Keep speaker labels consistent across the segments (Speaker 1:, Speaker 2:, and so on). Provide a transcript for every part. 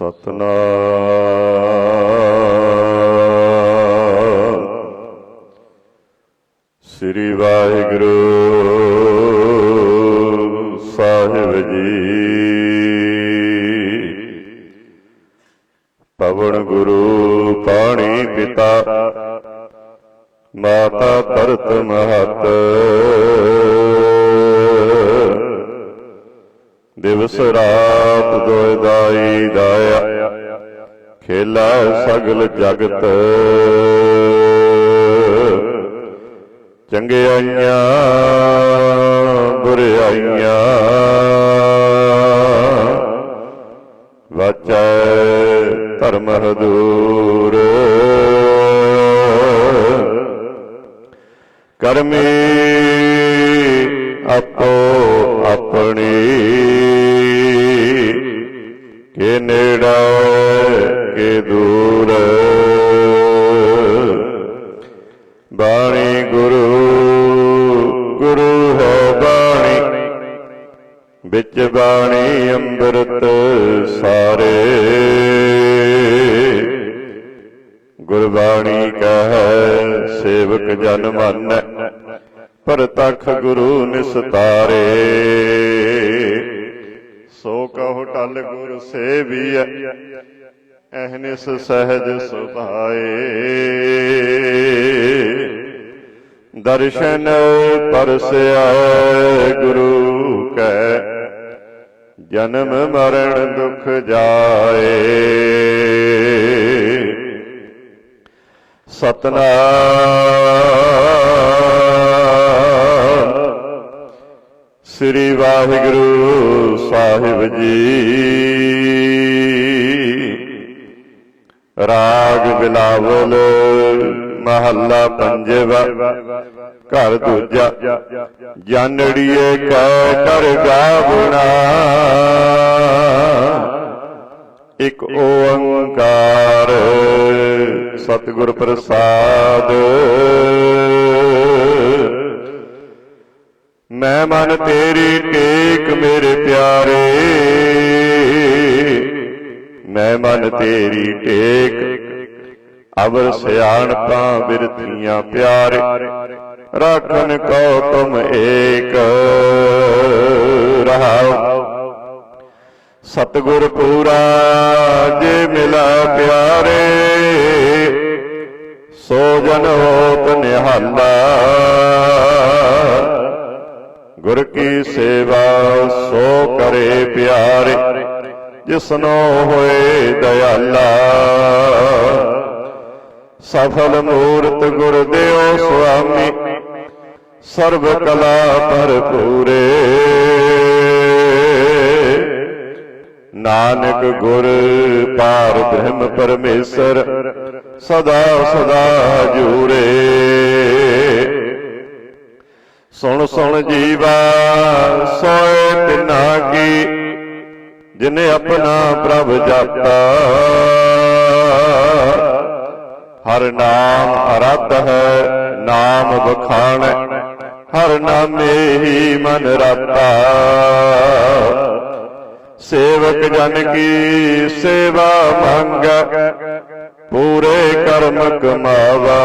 Speaker 1: ਸਤਨਾਮ। ਕਰਮੀ ਆਪੋ ਦਰਸ਼ਨ ਪਰਸਿਆ ਗੁਰੂ ਕੈ। ਜਨਮ ਮਰਨ ਦੁਖ ਜਾਏ। ਸਤਨਾਮ। ਸ੍ਰੀ ਵਾਹਿਗੁਰੂ ਸਾਹਿਬ ਜੀ। ਰਾਗ ਬਿਲਾਵਲ। ਮਹੱਲਾ ਪੰਜਵਾ। ਘਰ ਦੂਜਾ। ਜਾਨੜੀਏ ਕੈ ਕਰ ਗਾਵਣਾ। ਇਕ ਓੰਕਾਰ ਸਤਿਗੁਰ ਪ੍ਰਸਾਦ। ਮੈਂ ਮਨ ਤੇਰੀ ਟੇਕ ਮੇਰੇ ਪਿਆਰੇ। ਮੈਂ ਮਨ ਤੇਰੀ ਟੇਕ ਅਵਰ ਸਿਆਣਪਾਂ ਬਿਰਤੀਆਂ ਪਿਆਰੇ ਰਾਖਨ ਕੋ ਤੁਮ ਏਕ। ਰਹਾਉ। ਸਤਿਗੁਰ ਪੂਰਾ ਜੇ ਮਿਲਾ ਪਿਆਰੇ, ਸੋ ਜਨ ਹੋਤ ਨਿਹਾਲਾ। ਗੁਰ ਕੀ ਸੇਵਾ ਸੋ ਕਰੇ ਪਿਆਰੇ, ਜਿਸਨੋ ਹੋਏ ਦਇਆਲਾ। ਸਫਲ ਮੂਰਤ ਗੁਰ ਦਿਓ ਸੁਆਮੀ। ਸਰਬ ਕਲਾ ਭਰਪੂਰੇ। ਨਾਨਕ ਗੁਰ ਪਾਰ ਬ੍ਰਹਮ ਪਰਮੇਸ਼ਰ, ਸਦਾ ਸਦਾ ਜੂਰੇ। ਸੁਣ ਸੁਣ ਜੀਵਾ, ਸੋਏ ਤਿਨਾ ਕੀ, ਜਿਨੇ ਆਪਣਾ ਪ੍ਰਭ ਜਾਤਾ ਹਰ ਨਾਮ ਅਰਧ ਹੈ, ਨਾਮ ਬਖਾਣ ਹਰ ਨਾਮੇ ਹੀ ਮਨ ਰਤਾ। ਸੇਵਕ ਜਨ ਕੀ ਸੇਵਾ ਮੰਗ, ਪੂਰੇ ਕਰਮ ਕਮਾਵਾ।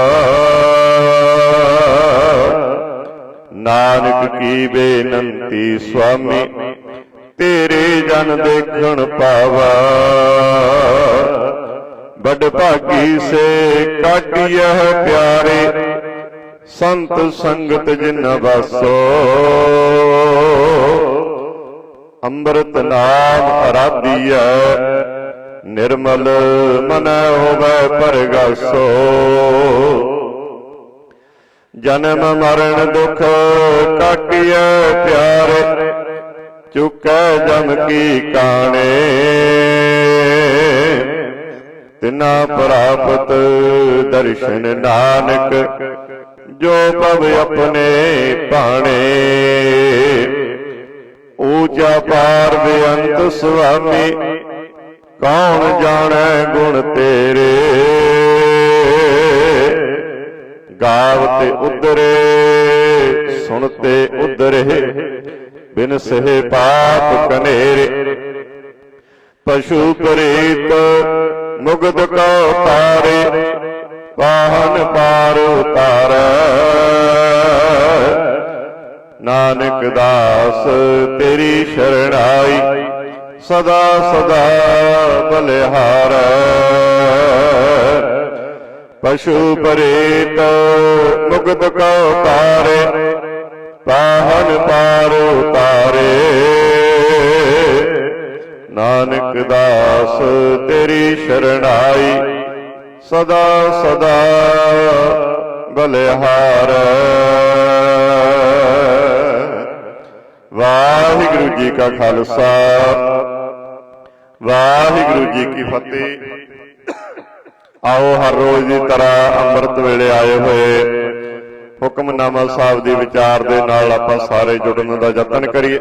Speaker 1: ਨਾਨਕ ਕੀ ਬੇਨੰਤੀ ਸੁਆਮੀ, ਤੇਰੇ ਜਨ ਦੇਖਣ ਪਾਵਾ। ਬੜ ਭਾਗੀ ਸੇ ਕਾਟਿਯਹ ਪਿਆਰੇ। ਸੰਤ ਸੰਗਤ ਜਿਨ ਵਾਸੋ। ਅੰਮ੍ਰਿਤ ਨਾਮ ਅਰਾਧੀਐ, ਨਿਰਮਲ ਮਨ ਹੋਵੇ ਪਰਗਾਸੋ। ਜਨਮ ਮਰਨ ਦੁਖ ਕਾਟਿਐ ਪਿਆਰੇ, ਚੁਕੈ ਜਮ ਕੀ ਕਾਣੇ। ਤਿਨਾ ਪ੍ਰਾਪਤ ਦਰਸ਼ਨ ਨਾਨਕ, ਜੋ ਪਵ ਆਪਣੇ ਭਾਣੇ। ਊਚਾ ਪਾਰ ਬੇਅੰਤ ਸੁਆਮੀ, ਕੌਣ ਜਾਣੈ ਗੁਣ ਤੇਰੇ? ਗਾਵ ਗਾਵਤੇ ਉਦਰੇ ਸੁਣਤੇ ਉਧਰੇ, ਬਿਨ ਸਹਿ ਪਾਪ ਕਨੇਰੇ। ਪਸ਼ੂ ਪ੍ਰੀਤ ਮੁਗਦ ਕੋ ਤਾਰੇ ਵਾਹਨ ਪਾਰ ਉਤਾਰੈ। ਨਾਨਕ ਦਾਸ ਤੇਰੀ ਸ਼ਰਣਾਈ ਸਦਾ ਸਦਾ ਬਲਿਹਾਰ। ਪਸ਼ੂ ਪ੍ਰੇਤ ਮੁਗਦ ਕੋ ਤਾਰੇ ਵਾਹਨ ਪਾਰ ਉਤਾਰੇ। ਨਾਨਕ ਦਾਸ, ਤੇਰੀ ਸ਼ਰਣਾਈ ਸਦਾ ਸਦਾ ਬਲਿਹਾਰ। ਵਾਹਿਗੁਰੂ ਜੀ ਕਾ ਖਾਲਸਾ, ਵਾਹਿਗੁਰੂ ਜੀ ਕੀ ਫਤਿਹ। ਆਓ ਹਰ ਰੋਜ਼ ਦੀ ਤਰ੍ਹਾਂ ਅੰਮ੍ਰਿਤ ਵੇਲੇ ਆਏ ਹੋਏ ਹੁਕਮਨਾਮਾ ਸਾਹਿਬ ਦੇ ਵਿਚਾਰ ਦੇ ਨਾਲ ਆਪਾਂ ਸਾਰੇ ਜੁੜਨ ਦਾ ਯਤਨ ਕਰੀਏ।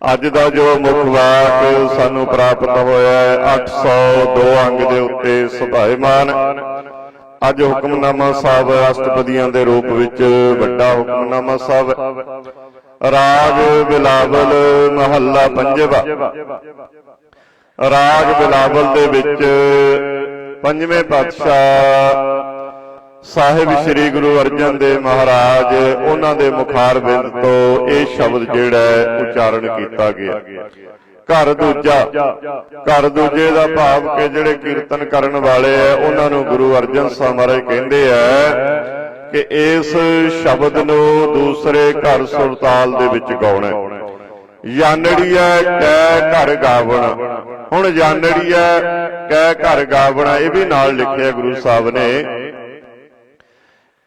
Speaker 1: ਅੱਜ ਦਾ ਜੋ ਮੁੱਖ ਵਾਕ ਸਾਨੂੰ ਪ੍ਰਾਪਤ ਹੋਇਆ ਹੈ 802 ਅੰਗ ਦੇ ਉੱਤੇ ਸੁਭਾਇਮਾਨ। ਅੱਜ ਹੁਕਮਨਾਮਾ ਸਾਹਿਬ ਰਾਸ਼ਟਰਪਤੀਆਂ ਦੇ ਰੂਪ ਵਿੱਚ ਵੱਡਾ ਹੁਕਮਨਾਮਾ ਸਾਹਿਬ। ਰਾਗ ਬਿਲਾਵਲ ਮਹੱਲਾ ਪੰਜਵਾ। ਰਾਗ ਬਿਲਾਵਲ ਦੇ ਵਿੱਚ ਪੰਜਵੇਂ ਪਾਤਸ਼ਾਹ ਸਾਹਿਬ ਸ੍ਰੀ ਗੁਰੂ ਅਰਜਨ ਦੇਵ ਮਹਾਰਾਜ ਉਹਨਾਂ ਦੇ ਮੁਖਾਰ ਬਿੰਦ ਤੋਂ ਇਹ ਸ਼ਬਦ ਜਿਹੜਾ ਹੈ ਉਚਾਰਨ ਕੀਤਾ ਗਿਆ। ਘਰ ਦੂਜਾ ਘਰ ਦੂਜੇ ਦਾ ਭਾਵ ਕਿ ਜਿਹੜੇ ਕੀਰਤਨ ਕਰਨ ਵਾਲੇ ਆ ਉਹਨਾਂ ਨੂੰ ਗੁਰੂ ਅਰਜਨ ਸਾਹਿਬ ਮਹਾਰਾਜ ਕਹਿੰਦੇ ਆ ਕਿ ਇਸ ਸ਼ਬਦ ਨੂੰ ਦੂਸਰੇ ਘਰ ਸੁਰਤਾਲ ਦੇ ਵਿੱਚ ਗਾਉਣਾ ਹੈ। ਜਾਨੜੀਐ ਕੈ ਘਰ ਗਾਵਣ। ਹੁਣ ਜਾਨੜੀਐ ਕੈ ਘਰ ਗਾਵਣਾ ਇਹ ਵੀ ਨਾਲ ਲਿਖਿਆ ਗੁਰੂ ਸਾਹਿਬ ਨੇ।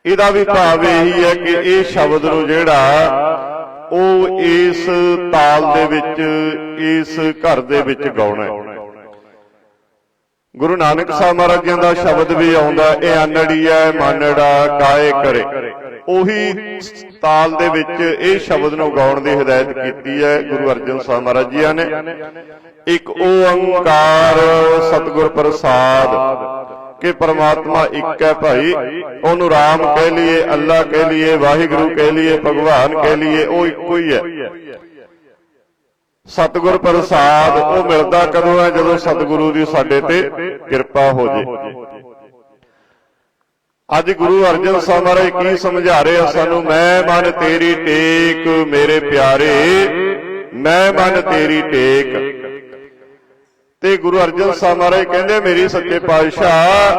Speaker 1: ਇਹਦਾ ਵੀ ਭਾਵ ਇਹੀ ਹੈ ਕਿ ਇਹ ਸ਼ਬਦ ਨੂੰ ਜਿਹੜਾ ਉਹ ਇਸ ਤਾਲ ਦੇ ਵਿੱਚ, ਇਸ ਘਰ ਦੇ ਵਿੱਚ ਗਾਉਣਾ ਹੈ। ਗੁਰੂ ਨਾਨਕ ਸਾਹਿਬ ਮਹਾਰਾਜ ਜੀ ਦਾ ਸ਼ਬਦ ਵੀ ਆਉਂਦਾ, ਇਹ ਆਨੜੀ ਹੈ ਮਾਨੜਾ ਕਾਏ ਕਰੇ। ਉਹੀ ਤਾਲ ਦੇ ਵਿੱਚ ਇਹ ਸ਼ਬਦ ਨੂੰ ਗਾਉਣ ਦੀ ਹਦਾਇਤ ਕੀਤੀ ਹੈ ਗੁਰੂ ਅਰਜਨ ਸਾਹਿਬ ਮਹਾਰਾਜ ਜੀ ਨੇ। ਇੱਕ ਓੰਕਾਰ ਸਤਿਗੁਰ ਪ੍ਰਸਾਦ ਕਿ ਪ੍ਰਮਾਤਮਾ ਇੱਕ ਹੈ ਭਾਈ। ਉਹਨੂੰ ਰਾਮ ਕਹਿ ਲਈਏ, ਅੱਲਾ ਕਹਿ ਲਈਏ, ਵਾਹਿਗੁਰੂ ਕਹਿ ਲਈਏ, ਭਗਵਾਨ ਕਹਿ ਲਈਏ, ਉਹ ਇੱਕੋ ਹੀ ਹੈ। ਸਤਿਗੁਰ ਪ੍ਰਸਾਦ, ਉਹ ਮਿਲਦਾ ਕਦੋਂ ਹੈ? ਜਦੋਂ ਸਤਿਗੁਰੂ ਦੀ ਸਾਡੇ ਤੇ ਕਿਰਪਾ ਹੋ ਜੇ। ਅੱਜ ਗੁਰੂ ਅਰਜਨ ਸਾਹਿਬ ਮਹਾਰਾਜ ਕੀ ਸਮਝਾ ਰਹੇ ਆ ਸਾਨੂੰ? ਮੈਂ ਮਨ ਤੇਰੀ ਟੇਕ, ਮੇਰੇ ਪਿਆਰੇ। ਮੈਂ ਮਨ ਤੇਰੀ ਟੇਕ। ਤੇ ਗੁਰੂ ਅਰਜਨ ਸਾਹਿਬ ਮਹਾਰਾਜ ਕਹਿੰਦੇ, ਮੇਰੀ ਸੱਚੇ ਪਾਤਸ਼ਾਹ,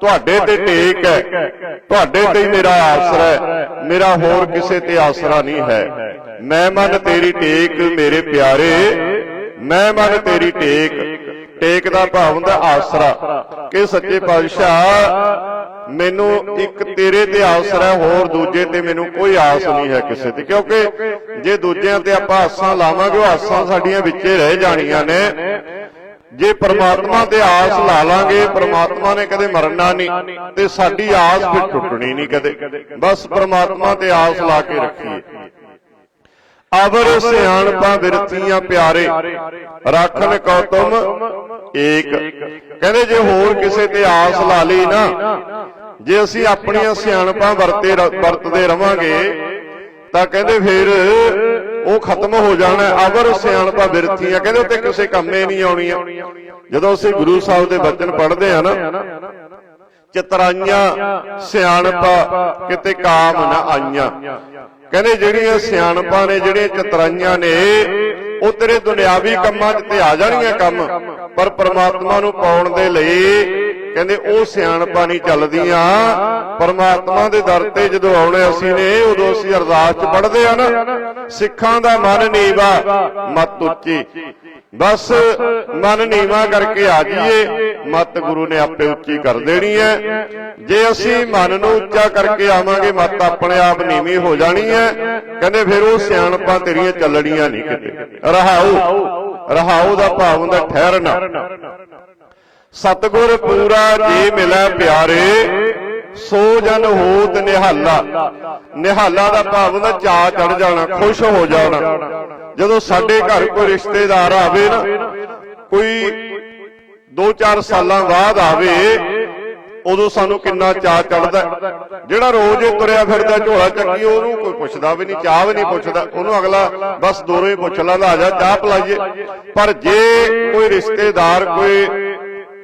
Speaker 1: ਤੁਹਾਡੇ ਤੇ ਟੇਕ ਹੈ। ਤੁਹਾਡੇ ਤੇ ਹੀ ਮੇਰਾ ਆਸਰਾ ਹੈ। ਮੇਰਾ ਹੋਰ ਕਿਸੇ ਤੇ ਆਸਰਾ ਨਹੀਂ ਹੈ। ਮੈਂ ਮਨ ਤੇਰੀ ਟੇਕ, ਮੇਰੇ ਪਿਆਰੇ। ਮੈਂ ਮਨ ਤੇਰੀ ਟੇਕ। ਟੇਕ ਦਾ ਭਾਵ ਹੁੰਦਾ ਆਸਰਾ। ਕਿ ਸੱਚੇ ਪਾਤਸ਼ਾਹ ਮੈਨੂੰ ਇੱਕ ਤੇਰੇ ਤੇ ਆਸ ਹੈ, ਹੋਰ ਦੂਜੇ ਤੇ ਮੈਨੂੰ ਕੋਈ ਆਸ ਨਹੀਂ ਹੈ ਕਿਸੇ ਤੇ। ਕਿਉਂਕਿ ਜੇ ਦੂਜਿਆਂ ਤੇ ਆਪਾਂ ਆਸਾਂ ਲਾਵਾਂਗੇ ਉਹ ਆਸਾਂ ਸਾਡੀਆਂ ਵਿੱਚੇ ਰਹਿ ਜਾਣੀਆਂ ਨੇ। ਜੇ ਪਰਮਾਤਮਾ ਤੇ ਆਸ ਲਾ ਲਾਂਗੇ ਪਰਮਾਤਮਾ ਨੇ ਕਦੇ ਮਰਨਾ ਨਹੀਂ ਤੇ ਸਾਡੀ ਆਸ ਫਿਰ ਟੁੱਟਣੀ ਨਹੀਂ ਕਦੇ। ਬਸ ਪ੍ਰਮਾਤਮਾ ਤੇ ਆਸ ਲਾ ਕੇ ਰੱਖੀਏ। ਅਵਰ ਸਿਆਣਪਾਂ ਬਿਰਤੀਆਂ ਪਿਆਰੇ ਰੱਖਣ ਕੋ ਏਕ। ਕਹਿੰਦੇ ਜੇ ਹੋਰ ਕਿਸੇ ਤੇ ਆਸ ਲਾ ਲਈ ਨਾ ਜੇ ਅਸੀਂ ਆਪਣੀਆਂ ਸਿਆਣਪਾਂ ਵਰਤੇ ਵਰਤਦੇ ਰਵਾਂਗੇ, ਤਾਂ ਕਹਿੰਦੇ ਫਿਰ ਉਹ ਖਤਮ ਹੋ ਜਾਣਾ ਅਵਰ ਸਿਆਣਪਾਂ ਬਿਰਤੀਆਂ ਕਹਿੰਦੇ ਉੱਤੇ ਕਿਸੇ ਕੰਮੇ ਨਹੀਂ ਆਉਣੀਆਂ। ਜਦੋਂ ਅਸੀਂ ਗੁਰੂ ਸਾਹਿਬ ਦੇ ਬਚਨ ਪੜ੍ਹਦੇ ਆ ਨਾ, ਚਤਰਾਈਆਂ ਸਿਆਣਪਾਂ, ਕਿਤੇ ਕਾਮ ਨਾ ਆਈਆਂ। ਕਹਿੰਦੇ ਜਿਹੜੀਆਂ ਸਿਆਣਪਾਂ ਨੇ, ਜਿਹੜੀਆਂ ਚਤਰਾਈਆਂ ਨੇ, ਉਹ ਤੇਰੇ ਦੁਨਿਆਵੀ ਕੰਮਾਂ 'ਚ ਤੇ ਆ ਜਾਣੀਆਂ ਕੰਮ, ਪਰ ਪ੍ਰਮਾਤਮਾ ਨੂੰ ਪਾਉਣ ਦੇ ਲਈ ਕਹਿੰਦੇ ਉਹ ਸਿਆਣਪਾਂ ਨਹੀਂ ਚੱਲਦੀਆਂ, ਪਰਮਾਤਮਾ ਦੇ ਦਰ ਤੇ ਜਦੋਂ ਆਉਣੇ ਅਸੀਂ ਨੇ, ਉਦੋਂ ਅਸੀਂ ਅਰਦਾਸ 'ਚ ਪੜ੍ਹਦੇ ਆ ਨਾ। ਸਿੱਖਾਂ ਦਾ ਮਨ ਨੀਵਾ, ਮਤ ਉੱਚੀ। ਬਸ ਮਨ ਨੀਵਾ ਕਰਕੇ ਆ ਜਾਈਏ, ਮਤ ਗੁਰੂ ਨੇ ਆਪੇ ਉੱਚੀ ਕਰ ਦੇਣੀ ਹੈ। ਜੇ ਅਸੀਂ ਮਨ ਨੂੰ ਉੱਚਾ ਕਰਕੇ ਆਵਾਂਗੇ, ਮਤ ਆਪਣੇ ਆਪ ਨੀਵੀਂ ਹੋ ਜਾਣੀ ਹੈ। ਕਹਿੰਦੇ ਫਿਰ ਉਹ ਸਿਆਣਪਾਂ ਤੇਰੀਆਂ ਚੱਲਣੀਆਂ ਨਹੀਂ ਕਿਤੇ। ਰਹਾਉ ਰਹਾਉ ਦਾ ਭਾਵ ਹੁੰਦਾ ਠਹਿਰਨਾ। ਸਤਗੁਰ ਪੂਰਾ ਜੀ ਮਿਲੈ ਪਿਆਰੇ, ਸੋ ਜਨ ਹੋਤ ਨਿਹਾਲਾ। ਨਿਹਾਲਾ ਦਾ ਭਾਵ ਹੁੰਦਾ ਚਾਹ ਚੜ ਜਾਣਾ, ਖੁਸ਼ ਹੋ ਜਾਣਾ। ਜਦੋਂ ਸਾਡੇ ਘਰ ਕੋਈ ਰਿਸ਼ਤੇਦਾਰ ਆਵੇ ਨਾ, ਕੋਈ 2-4 ਸਾਲਾਂ ਬਾਅਦ ਆਵੇ, ਉਦੋਂ ਸਾਨੂੰ ਕਿੰਨਾ ਚਾਹ ਚੜਦਾ। ਜਿਹੜਾ ਰੋਜ਼ ਹੀ ਤੁਰਿਆ ਫਿਰਦਾ, ਝੋਲਾ ਚੱਕੀ, ਉਹਨੂੰ ਕੋਈ ਪੁੱਛਦਾ ਵੀ ਨਹੀਂ, ਚਾਹ ਵੀ ਨਹੀਂ ਪੁੱਛਦਾ। ਉਹਨੂੰ ਅਗਲਾ ਬਸ ਦੂਰੋਂ ਹੀ ਪੁੱਛ ਲੈਂਦਾ, ਆ ਜਾ, ਚਾਹ ਪਲਾਈਏ। ਪਰ ਜੇ ਕੋਈ ਰਿਸ਼ਤੇਦਾਰ, ਕੋਈ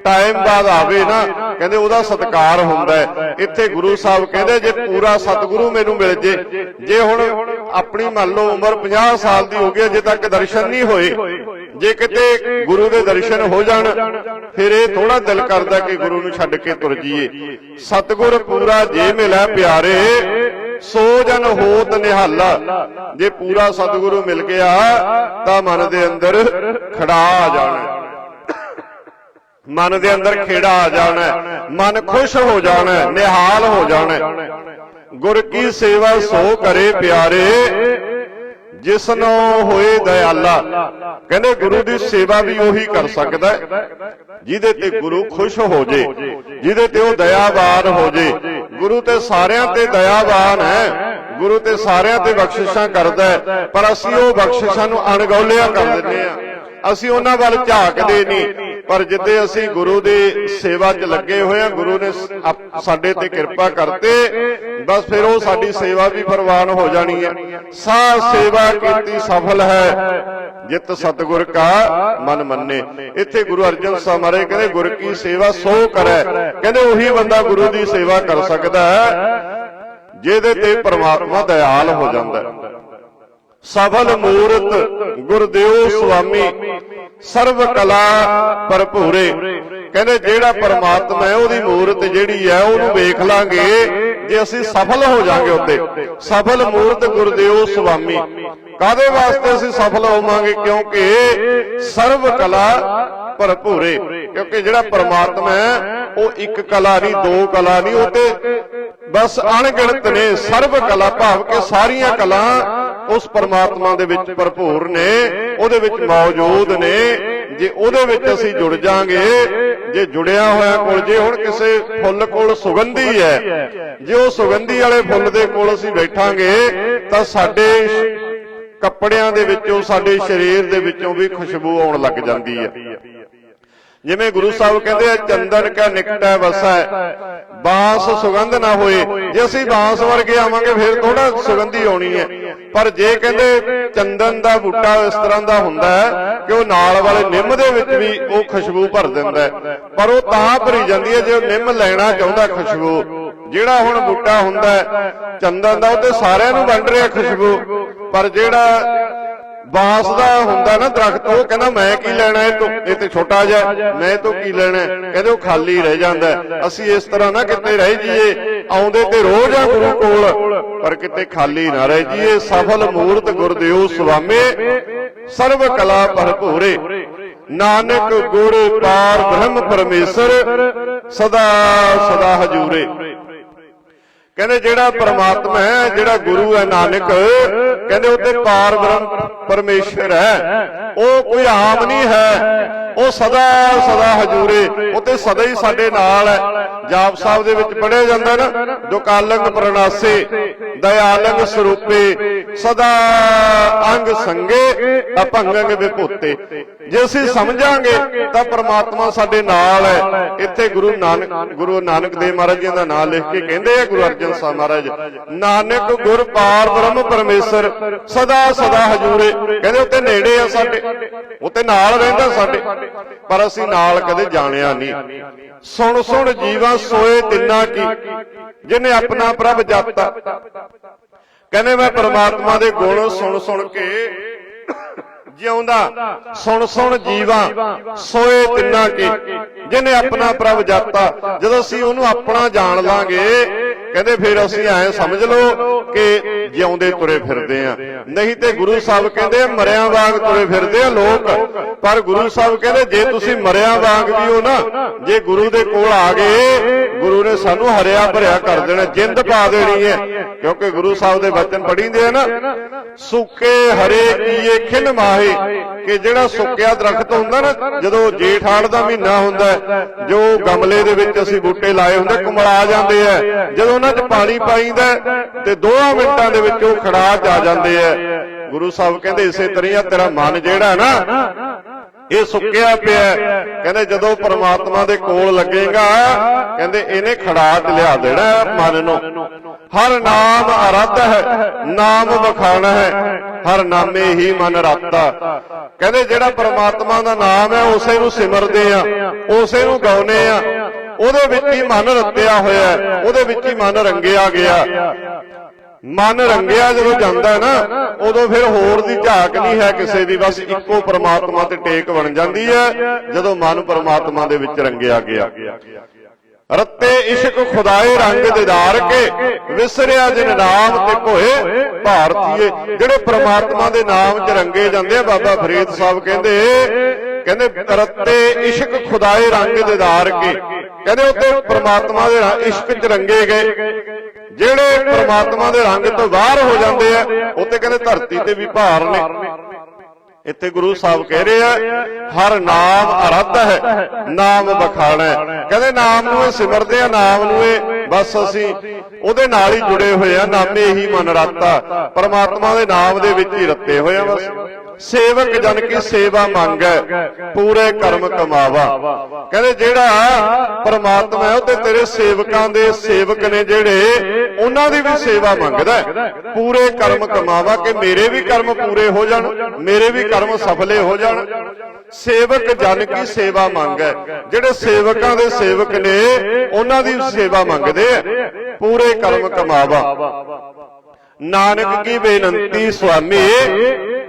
Speaker 1: ਟਾਈਮ ਬਾਅਦ ਆਵੇ ਨਾ ਕਹਿੰਦੇ ਉਹਦਾ ਸਤਿਕਾਰ ਹੁੰਦਾ ਹੈ। ਇੱਥੇ ਗੁਰੂ ਸਾਹਿਬ ਕਹਿੰਦੇ ਜੇ ਪੂਰਾ ਸਤਿਗੁਰੂ ਮੈਨੂੰ ਮਿਲ ਜੇ ਜੇ। ਹੁਣ ਆਪਣੀ ਮੰਨ ਲਓ ਉਮਰ 50 ਸਾਲ ਦੀ ਹੋ ਗਈ ਅਜੇ ਤੱਕ ਦਰਸ਼ਨ ਨਹੀਂ ਹੋਏ ਜੇ ਕਿਤੇ ਗੁਰੂ ਦੇ ਦਰਸ਼ਨ ਹੋ ਜਾਣ ਫਿਰ ਇਹ ਥੋੜਾ ਦਿਲ ਕਰਦਾ ਕਿ ਗੁਰੂ ਨੂੰ ਛੱਡ ਕੇ ਤੁਰ ਜਾਈਏ। ਸਤਿਗੁਰ ਪੂਰਾ ਜੇ ਮਿਲਿਆ ਪਿਆਰੇ ਸੋ ਜਨ ਹੋਤ ਨਿਹਾਲਾ। ਜੇ ਪੂਰਾ ਸਤਿਗੁਰੂ ਮਿਲ ਗਿਆ ਤਾਂ ਮਨ ਦੇ ਅੰਦਰ ਖੜਾ ਆ ਜਾਣਾ। ਮਨ ਦੇ ਅੰਦਰ ਖੇੜਾ ਆ ਜਾਣਾ ਮਨ ਖੁਸ਼ ਹੋ ਜਾਣਾ ਨਿਹਾਲ ਹੋ ਜਾਣਾ ਗੁਰ ਕੀ ਸੇਵਾ ਸੋ ਕਰੇ ਪਿਆਰੇ ਜਿਸਨੋ ਹੋਏ ਦਇਆਲਾ। ਕਹਿੰਦੇ ਗੁਰੂ ਦੀ ਸੇਵਾ ਵੀ ਉਹੀ ਕਰ ਸਕਦਾ ਜਿਹਦੇ ਤੇ ਗੁਰੂ ਖੁਸ਼ ਹੋ ਜੇ, ਜਿਹਦੇ ਤੇ ਉਹ ਦਇਆਵਾਨ ਹੋ ਜੇ। ਗੁਰੂ ਤੇ ਸਾਰਿਆਂ ਤੇ ਦਇਆਵਾਨ ਹੈ, ਗੁਰੂ ਤੇ ਸਾਰਿਆਂ ਤੇ ਬਖਸ਼ਿਸ਼ਾਂ ਕਰਦਾ ਪਰ ਅਸੀਂ ਉਹ ਬਖਸ਼ਿਸ਼ਾਂ ਨੂੰ ਅਣਗੌਲਿਆ ਕਰ ਦਿੰਦੇ ਆ ਅਸੀਂ ਉਹਨਾਂ ਵੱਲ ਝਾਕਦੇ ਨਹੀਂ ਪਰ ਜਿੱਦੇ ਅਸੀਂ ਗੁਰੂ ਦੀ ਸੇਵਾ 'ਚ ਲੱਗੇ ਹੋਏ ਆ ਗੁਰੂ ਨੇ ਸਾਡੇ ਤੇ ਕਿਰਪਾ ਕਰਤੇ, ਬਸ ਫਿਰ ਉਹ ਸਾਡੀ ਸੇਵਾ ਵੀ ਪ੍ਰਵਾਨ ਹੋ ਜਾਣੀ ਹੈ। ਸਾ ਸੇਵਾ ਕੀਤੀ ਸਫਲ ਹੈ, ਜਿਤ ਸਤਗੁਰ ਕਾ ਮਨ ਮੰਨੇ। ਇੱਥੇ ਗੁਰੂ ਅਰਜਨ ਸਾਹਿਬ ਮਹਾਰਾਜ ਕਹਿੰਦੇ, ਗੁਰ ਕੀ ਸੇਵਾ ਸੋ ਕਰੈ। ਕਹਿੰਦੇ, ਉਹੀ ਬੰਦਾ ਗੁਰੂ ਦੀ ਸੇਵਾ ਕਰ ਸਕਦਾ ਹੈ, ਜਿਹਦੇ ਤੇ ਪ੍ਰਮਾਤਮਾ ਦਇਆਲ ਹੋ ਜਾਂਦਾ ਹੈ। ਸਫਲ ਮੂਰਤ ਗੁਰਦੇਵ ਸੁਆਮੀ ਸਰਵ ਕਲਾ ਭਰਪੂਰੇ। ਕਹਿੰਦੇ ਜਿਹੜਾ ਪਰਮਾਤਮਾ ਹੈ, ਉਹਦੀ ਮੂਰਤ ਜਿਹੜੀ ਹੈ, ਉਹਨੂੰ ਵੇਖ ਲਾਂਗੇ ਜੇ ਅਸੀਂ ਸਫਲ ਹੋ ਜਾਾਂਗੇ ਉੱਤੇ। ਸਫਲ ਮੂਰਤ ਗੁਰਦੇਵ ਸੁਆਮੀ। ਕਾਦੇ ਵਾਸਤੇ ਅਸੀਂ ਸਫਲ ਹੋਵਾਂਗੇ? ਕਿਉਂਕਿ ਸਰਵ ਕਲਾ ਭਰਪੂਰੇ। ਕਿਉਂਕਿ ਜਿਹੜਾ ਪਰਮਾਤਮਾ ਹੈ, ਉਹ ਇੱਕ ਕਲਾ ਨਹੀਂ, ਦੋ ਕਲਾ ਨਹੀਂ, ਉਹ ਤੇ ਬਸ ਅਣਗਿਣਤ ਨੇ। ਸਰਵ ਕਲਾ ਭਾਵ ਕਿ ਸਾਰੀਆਂ ਕਲਾ ਉਸ ਪਰਮਾਤਮਾ ਦੇ ਵਿੱਚ ਭਰਪੂਰ ਨੇ, ਉਹਦੇ ਵਿੱਚ ਮੌਜੂਦ ਨੇ। ਜੇ ਉਹਦੇ ਵਿੱਚ ਅਸੀਂ ਜੁੜ ਜਾਾਂਗੇ, ਜੇ ਜੁੜਿਆ ਹੋਇਆ ਕੋਲ, ਜੇ ਹੁਣ ਕਿਸੇ ਫੁੱਲ ਕੋਲ ਸੁਗੰਧੀ ਹੈ, ਜੇ ਉਹ ਸੁਗੰਧੀ ਵਾਲੇ ਫੁੱਲ ਦੇ ਕੋਲ ਅਸੀਂ ਬੈਠਾਂਗੇ, ਤਾਂ ਸਾਡੇ ਕੱਪੜਿਆਂ ਦੇ ਵਿੱਚੋਂ, ਸਾਡੇ ਸਰੀਰ ਦੇ ਵਿੱਚੋਂ ਵੀ ਖੁਸ਼ਬੂ ਆਉਣ ਲੱਗ ਜਾਂਦੀ ਹੈ। ਜਿਵੇਂ ਗੁਰੂ ਸਾਹਿਬ ਕਹਿੰਦੇ ਚੰਦਨ ਕਾ ਨਿਕਟੈ ਵਸੈ, ਬਾਂਸ ਸੁਗੰਧ ਨਾ ਹੋਏ। ਜੇ ਅਸੀਂ ਬਾਂਸ ਵਰਗੇ ਆਵਾਂਗੇ, ਫਿਰ ਥੋੜਾ ਸੁਗੰਧੀ ਆਉਣੀ ਹੈ। ਪਰ ਜੇ ਕਹਿੰਦੇ ਚੰਦਨ ਦਾ ਬੂਟਾ ਇਸ ਤਰ੍ਹਾਂ ਦਾ ਹੁੰਦਾ ਹੈ ਕਿ ਉਹ ਨਾਲ ਵਾਲੇ ਨਿੰਮ ਦੇ ਵਿੱਚ ਵੀ ਉਹ ਖੁਸ਼ਬੂ ਭਰ ਦਿੰਦਾ ਪਰ ਉਹ ਤਾਂ ਭਰੀ ਜਾਂਦੀ ਹੈ ਜੇ ਉਹ ਨਿੰਮ ਲੈਣਾ ਚਾਹੁੰਦਾ ਖੁਸ਼ਬੂ। ਜਿਹੜਾ ਹੁਣ ਬੂਟਾ ਹੁੰਦਾ ਚੰਦਨ ਦਾ, ਉਹ ਤੇ ਸਾਰਿਆਂ ਨੂੰ ਵੰਡ ਰਿਹਾ ਖੁਸ਼ਬੂ। ਪਰ ਜਿਹੜਾ ਬਾਂਸ ਦਾ ਹੁੰਦਾ ਨਾ ਦਰਖਤ ਉਹ ਕਹਿੰਦਾ ਮੈਂ ਕੀ ਲੈਣਾ ਇਹ ਤੋਂ? ਇਹ ਤੇ ਛੋਟਾ ਜਿਹਾ ਮੈਂ ਤੋਂ ਕੀ ਲੈਣਾ? ਕਹਿੰਦੇ ਉਹ ਖਾਲੀ ਰਹਿ ਜਾਂਦਾ। ਅਸੀਂ ਇਸ ਤਰ੍ਹਾਂ ਨਾ ਕਿਤੇ ਰਹਿ ਜਾਈਏ ਆਉਂਦੇ ਤੇ ਰੋਜ਼ ਆ ਗੁਰੂ ਕੋਲ ਪਰ ਕਿਤੇ ਖਾਲੀ ਨਾ ਰਹਿ ਜਾਈਏ। ਸਫਲ ਮੂਰਤ ਗੁਰਦੇਵ ਸੁਆਮੇ ਸਰਵ ਕਲਾ ਭਰਪੂਰੇ ਨਾਨਕ ਗੁਰ ਪਾਰ ਬ੍ਰਹਮ ਪਰਮੇਸ਼ਰ ਸਦਾ ਸਦਾ ਹਜੂਰੇ। ਕਹਿੰਦੇ ਜਿਹੜਾ ਪਰਮਾਤਮਾ ਹੈ, ਜਿਹੜਾ ਗੁਰੂ ਹੈ ਨਾਨਕ, ਕਹਿੰਦੇ ਉਹ ਤੇ ਪਾਰ ਬ੍ਰਹਮ ਪਰਮੇਸ਼ਰ ਹੈ। ਉਹ ਕੋਈ ਆਮ ਨਹੀਂ ਹੈ। ਉਹ ਸਦਾ ਸਦਾ ਹਜੂਰੇ ਉਹ ਤੇ ਸਦਾ ਹੀ ਸਾਡੇ ਨਾਲ ਹੈ। ਜਾਪ ਸਾਹਿਬ ਦੇ ਵਿੱਚ ਪੜਿਆ ਜਾਂਦਾ ਨਾ ਦੁਕਾਲੰਗ ਪ੍ਰਣਾਸੇ, ਦਇਆਲੰਗ ਸਰੂਪੇ, ਸਦਾ ਅੰਗ ਸੰਗੇ ਅਭੰਗੰਗ ਵਿਭੂਤੇ। ਜੇ ਅਸੀਂ ਸਮਝਾਂਗੇ ਤਾਂ ਪ੍ਰਮਾਤਮਾ ਸਾਡੇ ਨਾਲ ਹੈ। ਇੱਥੇ ਗੁਰੂ ਨਾਨਕ ਗੁਰੂ ਨਾਨਕ ਦੇਵ ਮਹਾਰਾਜ ਜੀ ਦਾ ਨਾਮ ਲਿਖ ਕੇ ਕਹਿੰਦੇ ਆ ਗੁਰੂ ਅਰਜਨ ਸਾਹਿਬ ਮਹਾਰਾਜ ਨਾਨਕ ਗੁਰ ਪਾਰ ਬ੍ਰਹਮ ਪਰਮੇਸ਼ਰ ਸਦਾ ਸਦਾ ਹਜੂਰੇ। ਕਹਿੰਦੇ ਉੱਤੇ ਨੇੜੇ ਆ ਸਾਡੇ ਉੱਤੇ ਨਾਲ ਰਹਿੰਦਾ ਸਾਡੇ ਪਰ ਅਸੀਂ ਨਾਲ ਕਦੇ ਜਾਣਿਆ ਨਹੀਂ। ਸੁਣ ਸੁਣ ਜੀਵਾ ਸੋਏ ਤਿੰਨਾ ਕੀ ਜਿਹਨੇ ਆਪਣਾ ਪ੍ਰਭ ਜਾਤਾ। ਕਹਿੰਦੇ ਮੈਂ ਪ੍ਰਮਾਤਮਾ ਦੇ ਗੁਣ ਸੁਣ ਸੁਣ ਕੇ ਜਿਉਂਦਾ ਸੁਣ ਸੁਣ ਜੀਵਾ ਸੋਏ ਤਿੰਨਾ ਕੀ। ਜਿਹਨੇ ਆਪਣਾ ਪ੍ਰਭ ਜਾਤਾ ਜਦੋਂ ਅਸੀਂ ਉਹਨੂੰ ਆਪਣਾ ਜਾਣ ਲਾਂਗੇ ਕਹਿੰਦੇ ਫਿਰ ਅਸੀਂ ਐ ਸਮਝ ਲਓ ਕਿ ਜਿਉਂਦੇ ਤੁਰੇ ਫਿਰਦੇ ਆ। ਨਹੀਂ ਤੇ ਗੁਰੂ ਸਾਹਿਬ ਕਹਿੰਦੇ ਮਰਿਆਂ ਵਾਂਗ ਤੁਰੇ ਫਿਰਦੇ ਆ ਲੋਕ। ਪਰ ਗੁਰੂ ਸਾਹਿਬ ਕਹਿੰਦੇ ਜੇ ਤੁਸੀਂ ਮਰਿਆਂ ਵਾਂਗ ਵੀ ਹੋ ਨਾ ਜੇ ਗੁਰੂ ਦੇ ਕੋਲ ਆ ਗਏ ਗੁਰੂ ਨੇ ਸਾਨੂੰ ਹਰਿਆ ਭਰਿਆ ਕਰ ਦੇਣਾ ਜਿੰਦ ਪਾ ਦੇਣੀ ਹੈ। ਕਿਉਂਕਿ ਗੁਰੂ ਸਾਹਿਬ ਦੇ ਵਚਨ ਪੜੀਂਦੇ ਆ ਨਾ ਸੁੱਕੇ ਹਰੇ ਕੀਏ ਖਿਲ ਮਾਹੇ ਕਿ ਜਿਹੜਾ ਸੁੱਕਿਆ ਦਰਖਤ ਹੁੰਦਾ ਨਾ, ਜਦੋਂ ਜੇਠ ਹਾੜ ਦਾ ਮਹੀਨਾ ਹੁੰਦਾ ਜੋ ਗਮਲੇ ਦੇ ਵਿੱਚ ਅਸੀਂ ਬੂਟੇ ਲਾਏ ਹੁੰਦੇ, ਕੁਮਲਾ ਜਾਂਦੇ ਆ ਜਦੋਂ ਉਹਨਾਂ 'ਚ ਪਾਣੀ ਪਾਈਦਾ ਤੇ 2 ਮਿੰਟਾਂ ਦੇ ਵਿੱਚ ਉਹ ਖੜਾ 'ਚ ਆ ਜਾਂਦੇ ਆ ਗੁਰੂ ਸਾਹਿਬ ਕਹਿੰਦੇ, ਇਸੇ ਤਰ੍ਹਾਂ ਤੇਰਾ ਮਨ ਜਿਹੜਾ ਨਾ ਇਹ ਸੁੱਕਿਆ ਪਿਆ ਕਹਿੰਦੇ ਜਦੋਂ ਪਰਮਾਤਮਾ ਦੇ ਕੋਲ ਲੱਗੇਗਾ, ਕਹਿੰਦੇ ਇਹਨੇ ਖੜਾ ਲਿਆ ਦੇਣਾ ਮਨ ਨੂੰ। ਹਰ ਨਾਮ ਅਰਧ ਹੈ, ਨਾਮ ਵਖਾਣਾ ਹੈ, ਹਰ ਨਾਮੇ ਹੀ ਮਨ ਰਾਤਾ ਕਹਿੰਦੇ ਜਿਹੜਾ ਪਰਮਾਤਮਾ ਦਾ ਨਾਮ ਹੈ, ਉਸੇ ਨੂੰ ਸਿਮਰਦੇ ਆ, ਉਸੇ ਨੂੰ ਗਾਉਨੇ ਆ। ਉਹਦੇ ਵਿੱਚ ਹੀ ਮਨ ਰੱਤਿਆ ਹੋਇਆ ਉਹਦੇ ਵਿੱਚ ਹੀ ਮਨ ਰੰਗਿਆ ਗਿਆ। ਮਨ ਰੰਗਿਆ ਜਦੋਂ ਜਾਂਦਾ ਨਾ ਉਦੋਂ ਫਿਰ ਹੋਰ ਦੀ ਝਾਕ ਨਹੀਂ ਹੈ ਕਿਸੇ ਦੀ ਬਸ ਇੱਕੋ ਪ੍ਰਮਾਤਮਾ ਤੇ ਟੇਕ ਬਣ ਜਾਂਦੀ ਹੈ ਜਦੋਂ ਮਨ ਪ੍ਰਮਾਤਮਾ ਦੇ ਵਿੱਚ ਰੰਗਿਆ ਗਿਆ। ਰੱਤੇ ਇਸ਼ਕ ਖੁਦਾਏ ਰੰਗ ਦਿਦਾਰ ਕੇ ਵਿਸਰਿਆ ਜਿਨ ਨਾਮ ਤੇ ਭੋਏ ਭਾਰਤੀਏ ਜਿਹੜੇ ਪ੍ਰਮਾਤਮਾ ਦੇ ਨਾਮ 'ਚ ਰੰਗੇ ਜਾਂਦੇ ਆ ਬਾਬਾ ਫਰੀਦ ਸਾਹਿਬ ਕਹਿੰਦੇ ਕਹਿੰਦੇ ਰੱਤੇ ਇਸ਼ਕ ਖੁਦਾਏ ਰੰਗ ਦਿਦਾਰ ਕੇ ਕਹਿੰਦੇ ਉੱਤੇ ਪ੍ਰਮਾਤਮਾ ਦੇ ਇਸ਼ਕ 'ਚ ਰੰਗੇ ਗਏ। ਜਿਹੜੇ ਪ੍ਰਮਾਤਮਾ ਦੇ ਰੰਗ ਤੋਂ ਬਾਹਰ ਹੋ ਜਾਂਦੇ ਆ ਉੱਤੇ ਕਹਿੰਦੇ ਧਰਤੀ ਤੇ ਵੀ ਭਾਰ ਨੇ। ਇੱਥੇ ਗੁਰੂ ਸਾਹਿਬ ਕਹਿ ਰਹੇ ਆ ਹਰ ਨਾਮ ਅਰਧ ਹੈ ਨਾਮ ਬਖਾਣਾ ਕਹਿੰਦੇ ਨਾਮ ਨੂੰ ਸਿਮਰਦੇ ਆ ਨਾਮ ਨੂੰ ਇਹ ਬਸ ਅਸੀਂ ਉਹਦੇ ਨਾਲ ਹੀ ਜੁੜੇ ਹੋਏ ਆ ਨਾਮੇ ਹੀ ਮਨ ਰਾਤਾ ਪਰਮਾਤਮਾ ਦੇ ਨਾਮ ਦੇ ਵਿੱਚ ਹੀ ਰੱਤੇ ਹੋਏ ਆ ਬਸ। ਸੇਵਕ ਜਨ ਕੀ ਸੇਵਾ ਮੰਗੈ, ਪੂਰੇ ਕਰਮ ਕਮਾਵਾ। ਕਹਿੰਦੇ ਜਿਹੜਾ ਪਰਮਾਤਮਾ ਹੈ, ਉਹ ਤੇ ਤੇਰੇ ਸੇਵਕਾਂ ਦੇ ਸੇਵਕ ਨੇ ਜਿਹੜੇ, ਉਹਨਾਂ ਦੀ ਵੀ ਸੇਵਾ ਮੰਗਦਾ ਪੂਰੇ ਕਰਮ ਕਮਾਵਾ ਕਿ ਮੇਰੇ ਵੀ ਕਰਮ ਪੂਰੇ ਹੋ ਜਾਣ, ਮੇਰੇ ਵੀ ਕਰਮ ਸਫਲੇ ਹੋ ਜਾਣ। ਸੇਵਕ ਜਨ ਕੀ ਸੇਵਾ ਮੰਗੈ। ਜਿਹੜੇ ਸੇਵਕਾਂ ਦੇ ਸੇਵਕ ਨੇ, ਉਹਨਾਂ ਦੀ ਸੇਵਾ ਮੰਗਦੇ ਆ। ਪੂਰੇ ਕਰਮ ਕਮਾਵਾ। ਨਾਨਕ ਕੀ ਬੇਨੰਤੀ ਸੁਆਮੀ?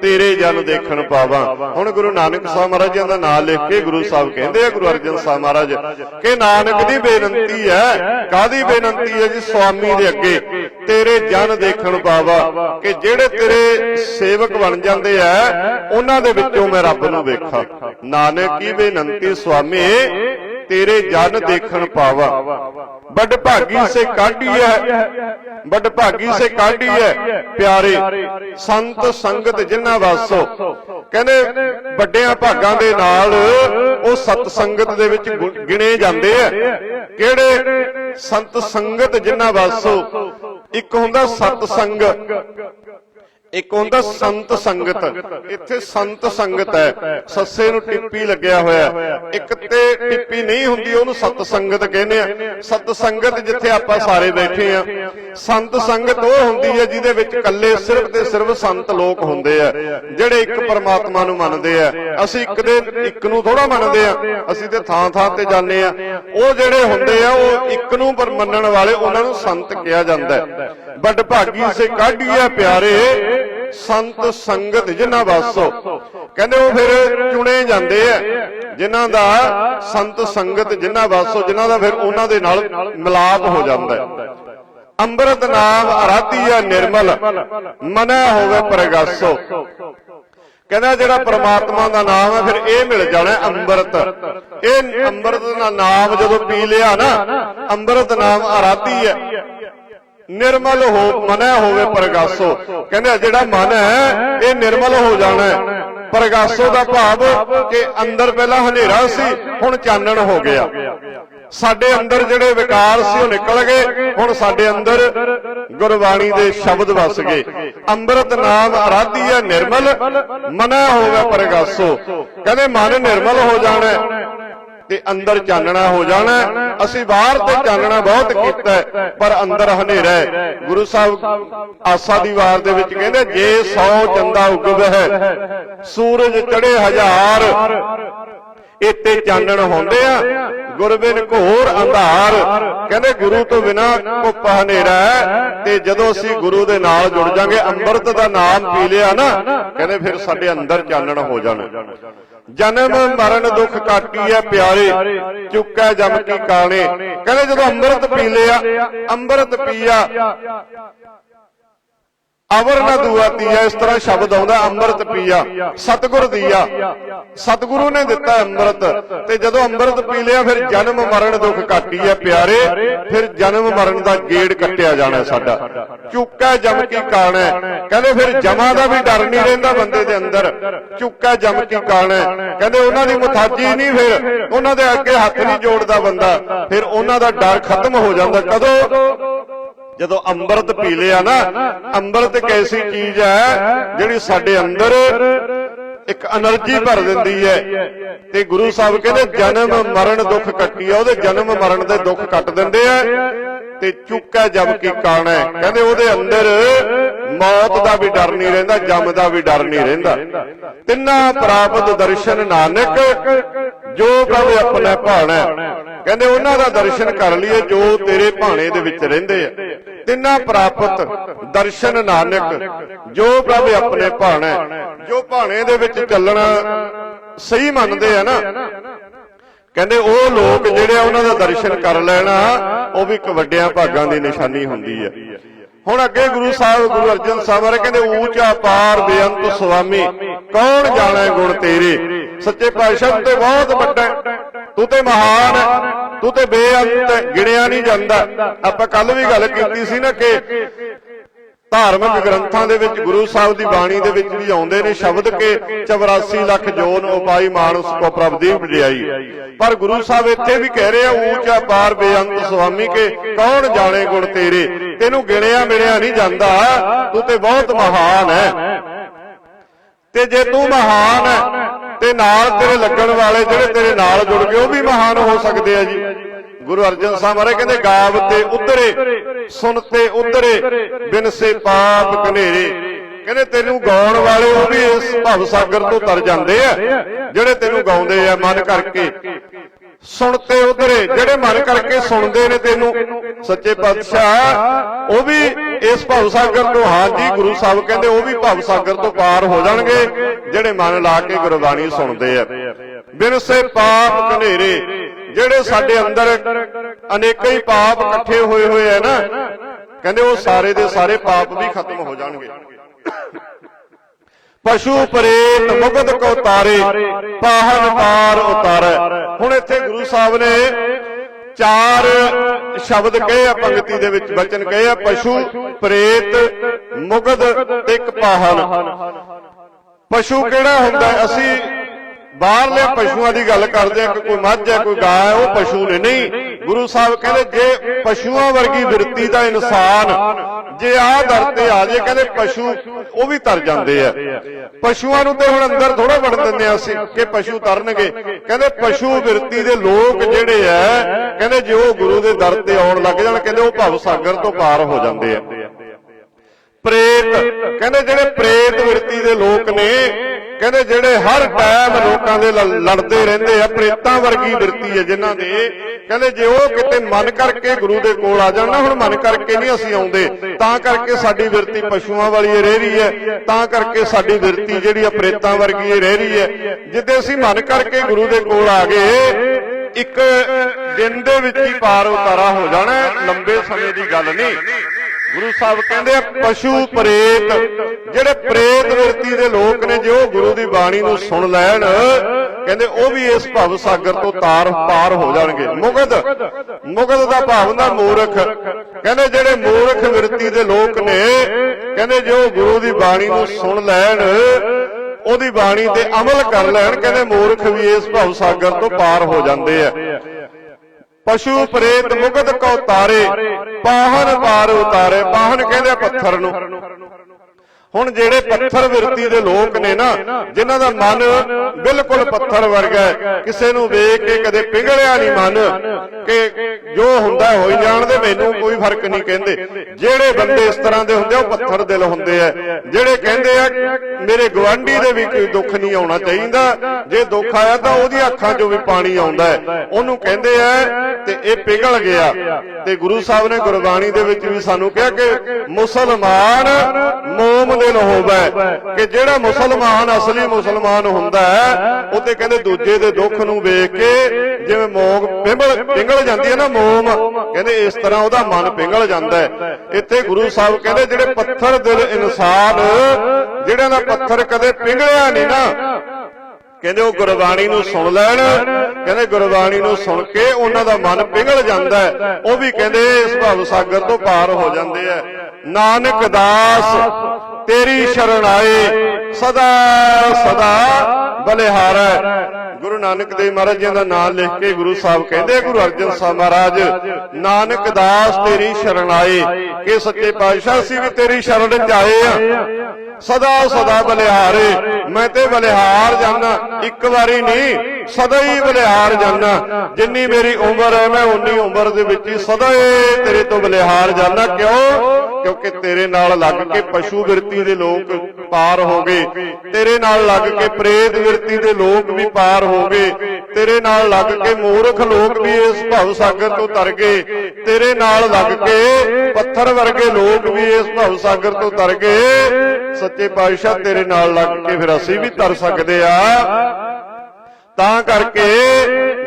Speaker 1: ਤੇਰੇ ਜਨ ਦੇਖਣ ਪਾਵਾਂ। ਹੁਣ ਗੁਰੂ ਨਾਨਕ ਸਾਹਿਬ ਮਹਾਰਾਜ ਜੀ ਦਾ ਨਾਮ ਲਿਖ ਕੇ ਗੁਰੂ ਸਾਹਿਬ ਕਹਿੰਦੇ ਆ ਗੁਰੂ ਅਰਜਨ ਸਾਹਿਬ ਮਹਾਰਾਜ ਕਿ ਨਾਨਕ ਦੀ ਬੇਨੰਤੀ ਹੈ। ਕਾਦੀ ਬੇਨੰਤੀ ਹੈ ਜੀ ਸੁਆਮੀ ਦੇ ਅੱਗੇ? ਤੇਰੇ ਜਨ ਦੇਖਣ ਪਾਵਾਂ ਕਿ ਜਿਹੜੇ ਤੇਰੇ ਸੇਵਕ ਬਣ ਜਾਂਦੇ ਆ ਉਹਨਾਂ ਦੇ ਵਿੱਚੋਂ ਮੈਂ ਰੱਬ ਨੂੰ ਵੇਖਾਂ। ਨਾਨਕ ਕੀ ਬੇਨੰਤੀ ਸੁਆਮੀ? ਤੇਰੇ ਜਨ ਦੇਖਣ ਪਾਵਾ। ਵੱਡ ਭਾਗੀ ਸੇ ਕਾਢੀ ਹੈ ਵੱਡ ਭਾਗੀ ਸੇ ਕਾਢੀ ਹੈ ਪਿਆਰੇ, ਸੰਤ ਸੰਗਤ ਜਿਨ੍ਹਾਂ ਵਾਸੋ। ਕਹਿੰਦੇ ਵੱਡਿਆਂ ਭਾਗਾਂ ਦੇ ਨਾਲ ਉਹ ਸਤ ਸੰਗਤ ਦੇ ਵਿੱਚ ਗਿਣੇ ਜਾਂਦੇ ਆ ਕਿਹੜੇ? ਸੰਤ ਸੰਗਤ ਜਿਨ੍ਹਾਂ ਵਾਸੋ। ਇੱਕ ਹੁੰਦਾ ਸਤ ਸੰਗ। ਇੱਕ ਹੁੰਦਾ ਸੰਤ ਸੰਗਤ। ਇੱਥੇ ਸੰਤ ਸੰਗਤ ਹੈ। ਸੱਸੇ ਨੂੰ ਟਿੱਪੀ ਲੱਗਿਆ ਹੋਇਆ ਇੱਕ ਤੇ ਟਿੱਪੀ ਨਹੀਂ ਹੁੰਦੀ, ਉਹਨੂੰ ਸਤ ਸੰਗਤ ਕਹਿੰਦੇ ਆ। ਸਤ ਸੰਗਤ ਜਿੱਥੇ ਆਪਾਂ ਸਾਰੇ ਬੈਠੇ ਆ। ਸੰਤ ਸੰਗਤ ਉਹ ਹੁੰਦੀ ਹੈ ਜਿਹਦੇ ਵਿੱਚ ਇਕੱਲੇ ਸਿਰਫ ਤੇ ਸਿਰਫ ਸੰਤ ਲੋਕ ਹੁੰਦੇ ਆ, ਜਿਹੜੇ ਇੱਕ ਪਰਮਾਤਮਾ ਨੂੰ ਮੰਨਦੇ ਆ। ਅਸੀਂ ਇੱਕ ਦੇ ਇੱਕ ਨੂੰ ਥੋੜਾ ਮੰਨਦੇ ਆ। ਅਸੀਂ ਤੇ ਥਾਂ ਥਾਂ ਤੇ ਜਾਂਦੇ ਆ। ਉਹ ਜਿਹੜੇ ਹੁੰਦੇ ਆ, ਉਹ ਇੱਕ ਨੂੰ ਪਰ ਮੰਨਣ ਵਾਲੇ ਉਹਨਾਂ ਨੂੰ ਸੰਤ ਕਿਹਾ ਜਾਂਦਾ ਹੈ। ਵੱਡ ਭਾਗੀ ਸੇ ਕਾਢੀਏ ਪਿਆਰੇ, ਸੰਤ ਸੰਗਤ ਜਿਨ੍ਹਾਂ ਵਾਸੋ। ਕਹਿੰਦੇ ਉਹ ਫਿਰ ਚੁਣੇ ਜਾਂਦੇ ਆ, ਜਿਨ੍ਹਾਂ ਦਾ ਸੰਤ ਸੰਗਤ ਜਿਨ੍ਹਾਂ ਵਾਸੋ, ਜਿਨ੍ਹਾਂ ਦਾ ਫਿਰ ਉਹਨਾਂ ਦੇ ਨਾਲ ਮਿਲਾਪ ਹੋ ਜਾਂਦਾ ਹੈ। ਅੰਮ੍ਰਿਤ ਨਾਮ ਅਰਾਧੀਆ ਨਿਰਮਲ, ਮਨੈ ਹੋਵੇ ਪ੍ਰਗਾਸੋ। ਕਹਿੰਦਾ ਜਿਹੜਾ ਪ੍ਰਮਾਤਮਾ ਦਾ ਨਾਮ ਹੈ, ਫਿਰ ਇਹ ਮਿਲ ਜਾਣਾ ਅੰਮ੍ਰਿਤ। ਇਹ ਅੰਮ੍ਰਿਤ ਦਾ ਨਾਮ ਜਦੋਂ ਪੀ ਲਿਆ ਨਾ, ਅੰਮ੍ਰਿਤ ਨਾਮ ਆਰਾਧੀ ਹੈ ਨਿਰਮਲ ਹੋ ਮਨੈ ਹੋਵੇ ਪ੍ਰਗਾਸੋ। ਕਹਿੰਦੇ ਜਿਹੜਾ ਮਨ ਹੈ, ਇਹ ਨਿਰਮਲ ਹੋ ਜਾਣਾ ਹੈ। ਪ੍ਰਗਾਸੋ ਦਾ ਭਾਵ ਕਿ ਅੰਦਰ ਪਹਿਲਾਂ ਹਨੇਰਾ ਸੀ, ਹੁਣ ਚਾਨਣ ਹੋ ਗਿਆ। ਸਾਡੇ ਅੰਦਰ ਜਿਹੜੇ ਵਿਕਾਰ ਸੀ, ਉਹ ਨਿਕਲ ਗਏ। ਹੁਣ ਸਾਡੇ ਅੰਦਰ ਗੁਰਬਾਣੀ ਦੇ ਸ਼ਬਦ ਵਸ ਗਏ। ਅੰਮ੍ਰਿਤ ਨਾਮ ਆਰਾਧੀ ਹੈ ਨਿਰਮਲ ਮਨੈ ਹੋਵੇ ਪ੍ਰਗਾਸੋ। ਕਹਿੰਦੇ ਮਨ ਨਿਰਮਲ ਹੋ ਜਾਣਾ ਹੈ ਤੇ ਅੰਦਰ ਚਾਨਣਾ ਹੋ ਜਾਣਾ ਅਸੀਂ ਬਾਹਰ ਤੇ ਚਾਨਣਾ ਬਹੁਤ ਕੀਤਾ ਪਰ ਅੰਦਰ ਹਨੇਰਾ ਹੈ। ਗੁਰੂ ਸਾਹਿਬ ਆਸਾ ਦੀ ਵਾਰ ਦੇ ਵਿੱਚ ਕਹਿੰਦੇ, ਜੇ 100 ਚੰਦਾ ਉਗਵਹਿ ਸੂਰਜ ਚੜੇ ਹਜ਼ਾਰ, ਇੱਥੇ ਚਾਨਣ ਹੁੰਦੇ ਆ। ਗੁਰਬਿਨ ਘੋਰ ਅੰਧਾਰ, ਕਹਿੰਦੇ ਗੁਰੂ ਤੋਂ ਬਿਨਾ ਕੁੱਪ ਹਨੇਰਾ ਹੈ ਤੇ ਜਦੋਂ ਅਸੀਂ ਗੁਰੂ ਦੇ ਨਾਲ ਜੁੜ ਜਾਾਂਗੇ, ਅੰਮ੍ਰਿਤ ਦਾ ਨਾਮ ਪੀ ਲਿਆ ਨਾ, ਕਹਿੰਦੇ ਫਿਰ ਸਾਡੇ ਅੰਦਰ ਚਾਨਣ ਹੋ ਜਾਣਾ। ਜਨਮ ਮਰਨ ਦੁੱਖ ਕਾਟੀ ਹੈ ਪਿਆਰੇ। ਚੁੱਕੈ ਜਮ ਕੀ ਕਾਣੇ। ਕਹਿੰਦੇ ਜਦੋਂ ਅੰਮ੍ਰਿਤ ਪੀ ਲਿਆ ਅੰਮ੍ਰਿਤ ਪੀਆ ਅਵਰ ਨਾ ਦੁਆਤੀ ਹੈ ਇਸ ਤਰ੍ਹਾਂ ਸ਼ਬਦ ਆਉਂਦਾ ਅੰਮ੍ਰਿਤ ਪੀਆ। ਸਤਿਗੁਰ ਦੀਆ। ਸਤਿਗੁਰੂ ਨੇ ਦਿੱਤਾ ਅੰਮ੍ਰਿਤ। ਤੇ ਜਦੋਂ ਅੰਮ੍ਰਿਤ ਪੀ ਲਿਆ ਫਿਰ ਜਨਮ ਮਰਨ ਦੁੱਖ ਕਾਟੀ ਹੈ ਪਿਆਰੇ। ਫਿਰ ਜਨਮ ਮਰਨ ਦਾ ਗੇੜ ਕੱਟਿਆ ਜਾਣਾ ਸਾਡਾ। ਚੁੱਕਾ ਜਮ ਕੀ ਕਾਣ ਹੈ? ਕਹਿੰਦੇ ਫਿਰ ਜਮਾ ਦਾ ਵੀ ਡਰ ਨਹੀਂ ਰਹਿੰਦਾ ਬੰਦੇ ਦੇ ਅੰਦਰ। ਚੁੱਕਾ ਜਮ ਕੀ ਕਾਣ ਹੈ? ਕਹਿੰਦੇ ਉਹਨਾਂ ਦੀ ਮੁਤਾਜੀ ਨਹੀਂ ਫਿਰ। ਉਹਨਾਂ ਦੇ ਅੱਗੇ ਹੱਥ ਨਹੀਂ ਜੋੜਦਾ ਬੰਦਾ। ਫਿਰ ਉਹਨਾਂ ਦਾ ਡਰ ਖਤਮ ਹੋ ਜਾਂਦਾ। ਕਦੋਂ? ਜਦੋਂ ਅੰਮ੍ਰਿਤ ਪੀ ਲਿਆ ਨਾ ਅੰਮ੍ਰਿਤ ਇੱਕ ਐਸੀ ਚੀਜ਼ ਹੈ? ਜਿਹੜੀ ਸਾਡੇ ਅੰਦਰ ਇੱਕ એનર્ਜੀ ਭਰ ਦਿੰਦੀ ਹੈ। ਤੇ ਗੁਰੂ ਸਾਹਿਬ ਕਹਿੰਦੇ ਜਨਮ ਮਰਨ ਦੁੱਖ ਕੱਟੀ ਆ ਉਹਦੇ ਜਨਮ ਮਰਨ ਦੇ ਦੁੱਖ ਕੱਟ ਦਿੰਦੇ ਆ ਤੇ ਚੁੱਕਾ ਜਬ ਕੀ ਕਾਣਾ ਕਹਿੰਦੇ ਉਹਦੇ ਅੰਦਰ ਮੌਤ ਦਾ ਵੀ ਡਰ ਨਹੀਂ ਰਹਿੰਦਾ ਜਮ ਦਾ ਵੀ ਡਰ ਨਹੀਂ ਰਹਿੰਦਾ। ਤਿੰਨਾ ਪ੍ਰਾਪਤ ਦਰਸ਼ਨ ਨਾਨਕ ਜੋ ਪ੍ਰਭ ਆਪਣਾ ਭਾਣਾ ਕਹਿੰਦੇ ਉਹਨਾਂ ਦਾ ਦਰਸ਼ਨ ਕਰ ਲਈਏ ਜੋ ਤੇਰੇ ਭਾਣੇ ਦੇ ਵਿੱਚ ਰਹਿੰਦੇ ਆ। ਤਿੰਨਾ ਪ੍ਰਾਪਤ ਦਰਸ਼ਨ ਨਾਨਕ, ਜੋ ਪ੍ਰਭ ਆਪਣੇ ਭਾਣਾ ਜੋ ਭਾਣੇ ਦੇ ਵਿੱਚ ਚੱਲਣਾ ਸਹੀ ਮੰਨਦੇ ਆ ਨਾ। ਕਹਿੰਦੇ ਉਹ ਲੋਕ ਜਿਹੜੇ ਆ ਉਹਨਾਂ ਦਾ ਦਰਸ਼ਨ ਕਰ ਲੈਣਾ ਉਹ ਵੀ ਇੱਕ ਵੱਡਿਆਂ ਭਾਗਾਂ ਦੀ ਨਿਸ਼ਾਨੀ ਹੁੰਦੀ ਹੈ ਹੁਣ ਅੱਗੇ ਗੁਰੂ ਸਾਹਿਬ, ਗੁਰੂ ਅਰਜਨ ਸਾਹਿਬ ਬਾਰੇ ਕਹਿੰਦੇ, ਊਚਾ ਪਾਰ ਬੇਅੰਤ ਸੁਆਮੀ, ਕੌਣ ਜਾਣੇ ਗੁਣ ਤੇਰੇ? ਸੱਚੇ ਪਾਤਸ਼ਾਹ ਤੇ ਬਹੁਤ ਵੱਡਾ ਤੂੰ ਤੇ ਮਹਾਨ ਹੈ। ਤੂੰ ਤੇ ਬੇਅੰਤ ਗਿਣਿਆ ਨਹੀਂ ਜਾਂਦਾ। ਆਪਾਂ ਕੱਲ ਵੀ ਗੱਲ ਕੀਤੀ ਸੀ ਨਾ ਕਿ ਧਾਰਮਿਕ ਗ੍ਰੰਥਾਂ ਦੇ ਵਿੱਚ ਗੁਰੂ ਸਾਹਿਬ ਦੀ ਬਾਣੀ ਦੇ ਵਿੱਚ ਵੀ ਆਉਂਦੇ ਨੇ ਸ਼ਬਦ ਕੇ 84 ਲੱਖ ਜੋਨ ਉਪਾਈ ਮਾਨਸ ਕੋ ਪ੍ਰਭ ਦੀ ਵਡਿਆਈ ਪਰ ਗੁਰੂ ਸਾਹਿਬ ਇੱਥੇ ਵੀ ਕਹਿ ਰਹੇ ਆ, ਊਚਾ ਪਾਰ ਬੇਅੰਤ ਸੁਆਮੀ ਕੇ ਕੌਣ ਜਾਣੇ ਗੁਣ ਤੇਰੇ? ਤੈਨੂੰ ਗਿਣਿਆ ਮਿਲਿਆ ਨਹੀਂ ਜਾਂਦਾ। ਤੂੰ ਤੇ ਬਹੁਤ ਮਹਾਨ ਹੈ। ਤੇ ਜੇ ਤੂੰ ਮਹਾਨ ਹੈ ਤੇ ਨਾਲ ਤੇਰੇ ਲੱਗਣ ਵਾਲੇ ਜਿਹੜੇ ਤੇਰੇ ਨਾਲ ਜੁੜ ਗਏ, ਉਹ ਵੀ ਮਹਾਨ ਹੋ ਸਕਦੇ ਆ ਜੀ। ਗੁਰੂ ਅਰਜਨ ਸਾਹਿਬ ਬਾਰੇ ਕਹਿੰਦੇ, ਗਾਵ ਤੇ ਉਧਰੇ ਸੁਣ ਤੇ ਉਧਰੇ ਬਿਨ ਸੇ ਪਾਪ ਘਨੇਰੇ। ਕਹਿੰਦੇ, ਤੈਨੂੰ ਗਾਉਣ ਵਾਲੇ ਉਹ ਵੀ ਇਸ ਭਵ ਸਾਗਰ ਤੋਂ ਤਰ ਜਾਂਦੇ ਆ, ਜਿਹੜੇ ਤੈਨੂੰ ਗਾਉਂਦੇ ਆ, ਮਨ ਕਰਕੇ। ਸੁਣ ਤੇ ਉਧਰੇ, ਜਿਹੜੇ ਮਨ ਕਰਕੇ ਸੁਣਦੇ ਨੇ ਤੈਨੂੰ, ਸੱਚੇ ਪਾਤਸ਼ਾਹ, ਉਹ ਵੀ ਇਸ ਭਵ ਸਾਗਰ ਤੋਂ, ਹਾਂਜੀ, ਗੁਰੂ ਸਾਹਿਬ ਕਹਿੰਦੇ, ਉਹ ਵੀ ਭਵ ਸਾਗਰ ਤੋਂ ਪਾਰ ਹੋ ਜਾਣਗੇ, ਜਿਹੜੇ ਮਨ ਲਾ ਕੇ ਗੁਰਬਾਣੀ ਸੁਣਦੇ ਆ। ਬਿਨਸੇ ਪਾਪ ਕਨੇਰੇ ਜਿਹੜੇ ਸਾਡੇ ਅੰਦਰ ਅਨੇਕਾਂ ਹੀ ਪਾਪ ਇਕੱਠੇ ਹੋਏ ਹੋਏ ਆ ਨਾ, ਕਹਿੰਦੇ ਉਹ ਸਾਰੇ ਦੇ ਸਾਰੇ ਪਾਪ ਵੀ ਖਤਮ ਹੋ ਜਾਣਗੇ। ਪਸ਼ੂ ਪ੍ਰੇਤ ਮੁਗਦ ਕੋ ਤਾਰੇ, ਪਾਹਨ ਪਾਰ ਉਤਾਰੈ। ਹੁਣ ਇੱਥੇ ਗੁਰੂ ਸਾਹਿਬ ਨੇ ਚਾਰ ਸ਼ਬਦ ਕਹੇ ਆ, ਪੰਕਤੀ ਦੇ ਵਿੱਚ ਬਚਨ ਕਹੇ ਆ, ਪਸ਼ੂ ਪ੍ਰੇਤ ਮੁਗਧ ਤੇ ਇੱਕ ਪਾਹਨ। ਪਸ਼ੂ ਕਿਹੜਾ ਹੁੰਦਾ? ਅਸੀਂ ਬਾਹਰਲੇ ਪਸ਼ੂਆਂ ਦੀ ਗੱਲ ਕਰਦੇ ਆ ਕਿ ਕੋਈ ਮੱਝ ਹੈ ਕੋਈ ਗਾਂ ਹੈ ਉਹ ਪਸ਼ੂ ਨੇ। ਨਹੀਂ ਗੁਰੂ ਸਾਹਿਬ ਕਹਿੰਦੇ ਜੇ ਪਸ਼ੂਆਂ ਵਰਗੀ ਬਿਰਤੀ ਦਾ ਇਨਸਾਨ ਜੇ ਆਹ ਦਰ ਤੇ ਆ ਜੇ ਕਹਿੰਦੇ ਪਸ਼ੂ ਉਹ ਵੀ ਤਰ ਜਾਂਦੇ ਆ। ਪਸ਼ੂਆਂ ਨੂੰ ਤੇ ਹੁਣ ਅੰਦਰ ਥੋੜਾ ਵੜਨ ਦਿੰਦੇ ਆ ਅਸੀਂ ਕਿ ਪਸ਼ੂ ਤਰਨਗੇ। ਕਹਿੰਦੇ ਪਸ਼ੂ ਬਿਰਤੀ ਦੇ ਲੋਕ ਜਿਹੜੇ ਆ ਕਹਿੰਦੇ ਜੇ ਉਹ ਗੁਰੂ ਦੇ ਦਰ ਤੇ ਆਉਣ ਲੱਗ ਜਾਣ ਕਹਿੰਦੇ ਉਹ ਭਵ ਸਾਗਰ ਤੋਂ ਪਾਰ ਹੋ ਜਾਂਦੇ ਆ। ਪ੍ਰੇਤ ਕਹਿੰਦੇ ਜਿਹੜੇ ਪ੍ਰੇਤ ਵਿਰਤੀ ਦੇ ਲੋਕ ਨੇ ਕਹਿੰਦੇ ਜਿਹੜੇ ਹਰ ਟਾਈਮ ਲੋਕਾਂ ਦੇ ਲੜਦੇ ਰਹਿੰਦੇ ਆ, ਪ੍ਰੇਤਾਂ ਵਰਗੀ ਵਿਰਤੀ ਹੈ ਜਿਨ੍ਹਾਂ ਦੇ, ਕਹਿੰਦੇ ਜੇ ਉਹ ਕਿਤੇ ਮਨ ਕਰਕੇ ਗੁਰੂ ਦੇ ਕੋਲ ਆ ਜਾਣ ਨਾ, ਹੁਣ ਮਨ ਕਰਕੇ ਨਹੀਂ ਅਸੀਂ ਆਉਂਦੇ, ਤਾਂ ਕਰਕੇ ਸਾਡੀ ਵਿਰਤੀ ਪਸ਼ੂਆਂ ਵਾਲੀ ਹੀ ਰਹਿ ਰਹੀ ਹੈ, ਤਾਂ ਕਰਕੇ ਸਾਡੀ ਵਿਰਤੀ ਜਿਹੜੀ ਆ ਪ੍ਰੇਤਾਂ ਵਰਗੀ ਹੀ ਰਹਿ ਰਹੀ ਹੈ। ਜਿੱਦੇ ਅਸੀਂ ਮਨ ਕਰਕੇ ਗੁਰੂ ਦੇ ਕੋਲ ਆ ਗਏ, ਇੱਕ ਦਿਨ ਦੇ ਵਿੱਚ ਹੀ ਪਾਰ ਉਤਾਰਾ ਹੋ ਜਾਣਾ, ਲੰਬੇ ਸਮੇਂ ਦੀ ਗੱਲ ਨਹੀਂ। ਗੁਰੂ ਸਾਹਿਬ ਕਹਿੰਦੇ ਪਸ਼ੂ ਪ੍ਰੇਤ। ਜਿਹੜੇ ਪ੍ਰੇਤ ਵਿਰਤੀ ਦੇ ਲੋਕ ਨੇ, ਜੋ ਗੁਰੂ ਦੀ ਬਾਣੀ ਨੂੰ ਸੁਣ ਲੈਣ, ਕਹਿੰਦੇ ਉਹ ਵੀ ਇਸ ਭਵ ਸਾਗਰ ਤੋਂ ਤਾਰ ਪਾਰ ਹੋ ਜਾਣਗੇ। ਮੁਗਧ ਮੁਗਧ ਦਾ ਭਾਵ ਹੁੰਦਾ ਮੂਰਖ। ਕਹਿੰਦੇ ਜਿਹੜੇ ਮੂਰਖ ਵਿਰਤੀ ਦੇ ਲੋਕ ਨੇ, ਕਹਿੰਦੇ ਜੋ ਗੁਰੂ ਦੀ ਬਾਣੀ ਨੂੰ ਸੁਣ ਲੈਣ, ਉਹਦੀ ਬਾਣੀ ਤੇ ਅਮਲ ਕਰ ਲੈਣ, ਕਹਿੰਦੇ ਮੂਰਖ ਵੀ ਇਸ ਭਵ ਸਾਗਰ ਤੋਂ ਪਾਰ ਹੋ ਜਾਂਦੇ ਆ। ਪਸ਼ੂ ਪ੍ਰੇਤ ਮੁਗਧ ਕੋ ਤਾਰੇ ਪਾਹਨ ਪਾਰ ਉਤਾਰੇ ਪਾਹਨ ਕਹਿੰਦੇ ਪੱਥਰ ਨੂੰ। ਹੁਣ ਜਿਹੜੇ ਪੱਥਰ ਵਿਰਤੀ ਦੇ ਲੋਕ ਨੇ ਨਾ ਜਿਨ੍ਹਾਂ ਦਾ ਮਨ ਬਿਲਕੁਲ ਪੱਥਰ ਵਰਗਾ ਹੈ ਕਿਸੇ ਨੂੰ ਵੇਖ ਕੇ ਕਦੇ ਪਿਘਲਿਆ ਨਹੀਂ ਮਨ ਕਿ ਜੋ ਹੁੰਦਾ ਹੋਈ ਜਾਣਦੇ ਮੈਨੂੰ ਕੋਈ ਫ਼ਰਕ ਨਹੀਂ ਕਹਿੰਦੇ। ਜਿਹੜੇ ਬੰਦੇ ਇਸ ਤਰ੍ਹਾਂ ਦੇ ਹੁੰਦੇ ਉਹ ਪੱਥਰ ਦਿਲ ਹੁੰਦੇ ਆ। ਜਿਹੜੇ ਕਹਿੰਦੇ ਆ ਮੇਰੇ ਗਵਾਂਢੀ ਦੇ ਵੀ ਕੋਈ ਦੁੱਖ ਨਹੀਂ ਆਉਣਾ ਚਾਹੀਦਾ। ਜੇ ਦੁੱਖ ਆਇਆ ਤਾਂ ਉਹਦੀਆਂ ਅੱਖਾਂ 'ਚੋਂ ਵੀ ਪਾਣੀ ਆਉਂਦਾ ਹੈ। ਉਹਨੂੰ ਕਹਿੰਦੇ ਆ ਤੇ ਇਹ ਪਿਘਲ ਗਿਆ। ਤੇ ਗੁਰੂ ਸਾਹਿਬ ਨੇ ਗੁਰਬਾਣੀ ਦੇ ਵਿੱਚ ਵੀ ਸਾਨੂੰ ਕਿਹਾ ਕਿ ਮੁਸਲਮਾਨ ਮੋਮ ਹੋਵੇ ਕਿ ਜਿਹੜਾ ਮੁਸਲਮਾਨ, ਅਸਲੀ ਮੁਸਲਮਾਨ ਹੁੰਦਾ ਉਹ ਤੇ ਕਹਿੰਦੇ ਦੂਜੇ ਦੇ ਦੁੱਖ ਨੂੰ ਵੇਖ ਕੇ ਜਿਵੇਂ ਮੋਗ ਪਿੰਗਲ ਪਿੰਗਲ ਜਾਂਦੀ ਹੈ ਨਾ ਮੋਮ, ਕਹਿੰਦੇ ਇਸ ਤਰ੍ਹਾਂ ਉਹਦਾ ਮਨ ਪਿੰਗਲ ਜਾਂਦਾ ਹੈ। ਇੱਥੇ ਗੁਰੂ ਸਾਹਿਬ ਕਹਿੰਦੇ ਜਿਹੜੇ ਪੱਥਰ ਦਿਲ ਇਨਸਾਨ ਜਿਹੜਾ ਦਾ ਪੱਥਰ ਕਦੇ ਪਿੰਗਲਿਆ ਨਹੀਂ ਨਾ, ਕਹਿੰਦੇ ਉਹ ਗੁਰਬਾਣੀ ਨੂੰ ਸੁਣ ਲੈਣ, ਕਹਿੰਦੇ ਗੁਰਬਾਣੀ ਨੂੰ ਸੁਣ ਕੇ ਉਹਨਾਂ ਦਾ ਮਨ ਪਿਘਲ ਜਾਂਦਾ ਉਹ ਵੀ ਕਹਿੰਦੇ ਇਸ ਭਵ ਸਾਗਰ ਤੋਂ ਪਾਰ ਹੋ ਜਾਂਦੇ ਆ ਨਾਨਕ ਦਾਸ, ਤੇਰੀ ਸ਼ਰਨ ਆਏ। ਸਦਾ ਸਦਾ ਬਲਿਹਾਰੈ ਗੁਰੂ ਨਾਨਕ ਦੇਵ ਮਹਾਰਾਜ ਜੀ ਦਾ ਨਾਮ ਲਿਖ ਕੇ ਗੁਰੂ ਸਾਹਿਬ ਕਹਿੰਦੇ ਗੁਰੂ ਅਰਜਨ ਸਾਹਿਬ ਮਹਾਰਾਜ, ਨਾਨਕ ਦਾਸ, ਤੇਰੀ ਸ਼ਰਨ ਆਏ। ਕਿ ਸੱਚੇ ਪਾਤਸ਼ਾਹ ਅਸੀਂ ਵੀ ਤੇਰੀ ਸ਼ਰਨ ਜਾਏ ਆ। ਸਦਾ ਸਦਾ ਬਲਿਹਾਰੇ ਮੈਂ ਤੇ ਬਲਿਹਾਰ ਜਾਣਾ ਇੱਕ ਵਾਰੀ ਨਹੀਂ ਸਦਾ ਹੀ ਬਲਿਹਾਰ ਜਾਣਾ ਜਿੰਨੀ ਮੇਰੀ ਉਮਰ ਹੈ ਮੈਂ ਉਨੀ ਉਮਰ ਦੇ ਵਿੱਚ ਹੀ ਸਦਾ ਹੀ ਤੇਰੇ ਤੋਂ ਬਲਿਹਾਰ ਜਾਣਾ ਕਿਉਂ? ਕਿਉਂਕਿ ਤੇਰੇ ਨਾਲ ਲੱਗ ਕੇ ਪਸ਼ੂ ਵਿਰਤੀ ਦੇ ਲੋਕ ਪਾਰ ਹੋ ਗਏ ਤੇਰੇ ਨਾਲ ਲੱਗ ਕੇ ਪ੍ਰੇਤ ਵਿਰਤੀ ਦੇ ਲੋਕ ਵੀ ਪਾਰ ਹੋ ਗਏ ਤੇਰੇ ਨਾਲ ਲੱਗ ਕੇ ਮੂਰਖ ਲੋਕ ਵੀ ਇਸ ਭਵ ਸਾਗਰ ਤੋਂ ਤਰ ਗਏ। ਤੇਰੇ ਨਾਲ ਲੱਗ ਕੇ ਪੱਥਰ ਵਰਗੇ ਲੋਕ ਵੀ ਇਸ ਭਵ ਸਾਗਰ ਤੋਂ ਤਰ ਗਏ। ਸੱਚੇ ਪਾਤਸ਼ਾਹ ਤੇਰੇ ਨਾਲ ਲੱਗ ਕੇ ਫਿਰ ਅਸੀਂ ਵੀ ਤਰ ਸਕਦੇ ਆ। ਤਾਂ ਕਰਕੇ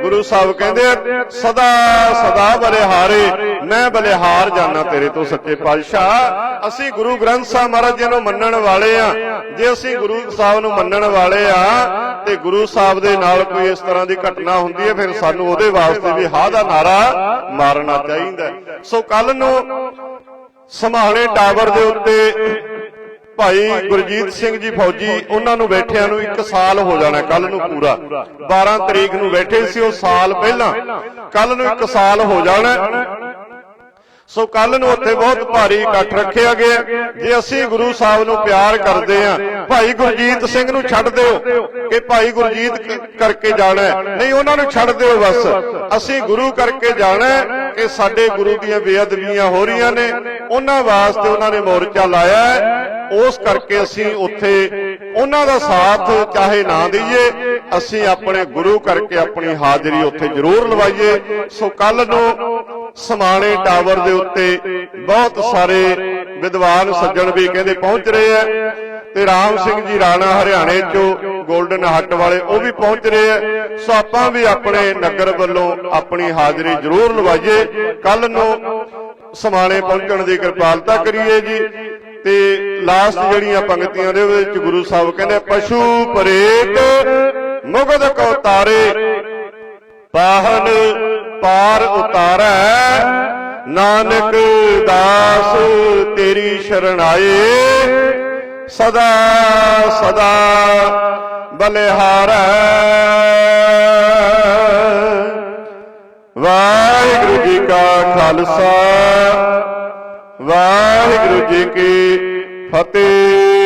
Speaker 1: ਗੁਰੂ ਸਾਹਿਬ ਕਹਿੰਦੇ ਆ, ਸਦਾ ਸਦਾ ਬਲਿਹਾਰੇ ਮੈਂ ਬਲਿਹਾਰ ਜਾਣਾ ਤੇਰੇ ਤੋਂ ਸੱਚੇ ਪਾਤਸ਼ਾਹ ਅਸੀਂ ਗੁਰੂ ਗ੍ਰੰਥ ਸਾਹਿਬ ਮਹਾਰਾਜ ਜੀ ਨੂੰ ਮੰਨਣ ਵਾਲੇ ਆ ਜੇ ਅਸੀਂ ਗੁਰੂ ਸਾਹਿਬ ਨੂੰ ਮੰਨਣ ਵਾਲੇ ਆ ਤੇ ਗੁਰੂ ਸਾਹਿਬ ਦੇ ਨਾਲ ਕੋਈ ਇਸ ਤਰ੍ਹਾਂ ਦੀ ਘਟਨਾ ਹੁੰਦੀ ਹੈ ਫਿਰ ਸਾਨੂੰ ਉਹਦੇ ਵਾਸਤੇ ਵੀ ਹਾਂ ਦਾ ਨਾਰਾ ਮਾਰਨਾ ਚਾਹੀਦਾ। ਸੋ ਕੱਲ ਨੂੰ ਸਮਾਣੇ ਟਾਵਰ ਦੇ ਉੱਤੇ ਭਾਈ ਗੁਰਜੀਤ ਸਿੰਘ ਜੀ ਫੌਜੀ ਉਹਨਾਂ ਨੂੰ ਬੈਠਿਆਂ ਨੂੰ 1 ਸਾਲ ਹੋ ਜਾਣਾ ਕੱਲ ਨੂੰ ਪੂਰਾ। 12 ਤਰੀਕ ਨੂੰ ਬੈਠੇ ਸੀ ਉਹ ਸਾਲ ਪਹਿਲਾਂ। ਕੱਲ ਨੂੰ 1 ਸਾਲ ਹੋ ਜਾਣਾ। ਸੋ ਕੱਲ ਨੂੰ ਉੱਥੇ ਬਹੁਤ ਭਾਰੀ ਇਕੱਠ ਰੱਖਿਆ ਗਿਆ ਜੇ ਅਸੀਂ ਗੁਰੂ ਸਾਹਿਬ ਨੂੰ ਪਿਆਰ ਕਰਦੇ ਆ ਭਾਈ ਗੁਰਜੀਤ ਸਿੰਘ ਨੂੰ ਛੱਡ ਦਿਓ ਕਿ ਭਾਈ ਗੁਰਜੀਤ ਕਰਕੇ ਜਾਣਾ। ਨਹੀਂ ਉਹਨਾਂ ਨੂੰ ਛੱਡ ਦਿਓ ਬਸ। ਅਸੀਂ ਗੁਰੂ ਕਰਕੇ ਜਾਣਾ ਕਿ ਸਾਡੇ ਗੁਰੂ ਦੀਆਂ ਬੇਅਦਬੀਆਂ ਹੋ ਰਹੀਆਂ ਨੇ। ਉਹਨਾਂ ਵਾਸਤੇ ਉਹਨਾਂ ਨੇ ਮੋਰਚਾ ਲਾਇਆ ਉਸ ਕਰਕੇ ਅਸੀਂ ਉੱਥੇ ਉਹਨਾਂ ਦਾ ਸਾਥ ਚਾਹੇ ਨਾ ਦਈਏ ਅਸੀਂ ਆਪਣੇ ਗੁਰੂ ਕਰਕੇ ਆਪਣੀ ਹਾਜ਼ਰੀ ਉੱਥੇ ਜ਼ਰੂਰ ਲਵਾਈਏ। ਸੋ ਕੱਲ ਨੂੰ ਸਮਾਣੇ ਟਾਵਰ ਦੇ ਉੱਤੇ ਬਹੁਤ ਸਾਰੇ ਵਿਦਵਾਨ ਸੱਜਣ ਵੀ ਕਹਿੰਦੇ ਪਹੁੰਚ ਰਹੇ ਆ ਤੇ ਰਾਮ ਸਿੰਘ ਜੀ ਰਾਣਾ ਹਰਿਆਣੇ ਚੋਂ 골ਡਨ ਹੱਟ ਵਾਲੇ ਉਹ ਵੀ ਪਹੁੰਚ ਰਹੇ ਆ। ਸੋ ਆਪਾਂ ਵੀ ਆਪਣੇ ਨਗਰ ਵੱਲੋਂ ਆਪਣੀ ਹਾਜ਼ਰੀ ਜ਼ਰੂਰ ਲਵਾਈਏ ਕੱਲ ਨੂੰ ਸਮਾਣੇ ਪਹੁੰਚਣ ਦੀ ਕਿਰਪਾਲਤਾ ਕਰੀਏ ਜੀ। ਤੇ ਲਾਸਟ ਜਿਹੜੀਆਂ ਪੰਕਤੀਆਂ ਦੇ ਵਿੱਚ ਗੁਰੂ ਸਾਹਿਬ ਕਹਿੰਦੇ ਪਸ਼ੂ ਪਰੇਤ ਮੁਗਧ ਕੋ ਤਾਰੇ ਪਾਹਨ ਪਾਰ ਉਤਾਰੈ ਨਾਨਕ ਦਾਸ, ਤੇਰੀ ਸ਼ਰਨ ਆਏ। ਸਦਾ ਸਦਾ ਬਲਿਹਾਰੈ। ਵਾਹਿਗੁਰੂ ਜੀ ਕਾ ਖਾਲਸਾ, ਵਾਹਿਗੁਰੂ ਜੀ ਕੀ ਫਤਿਹ।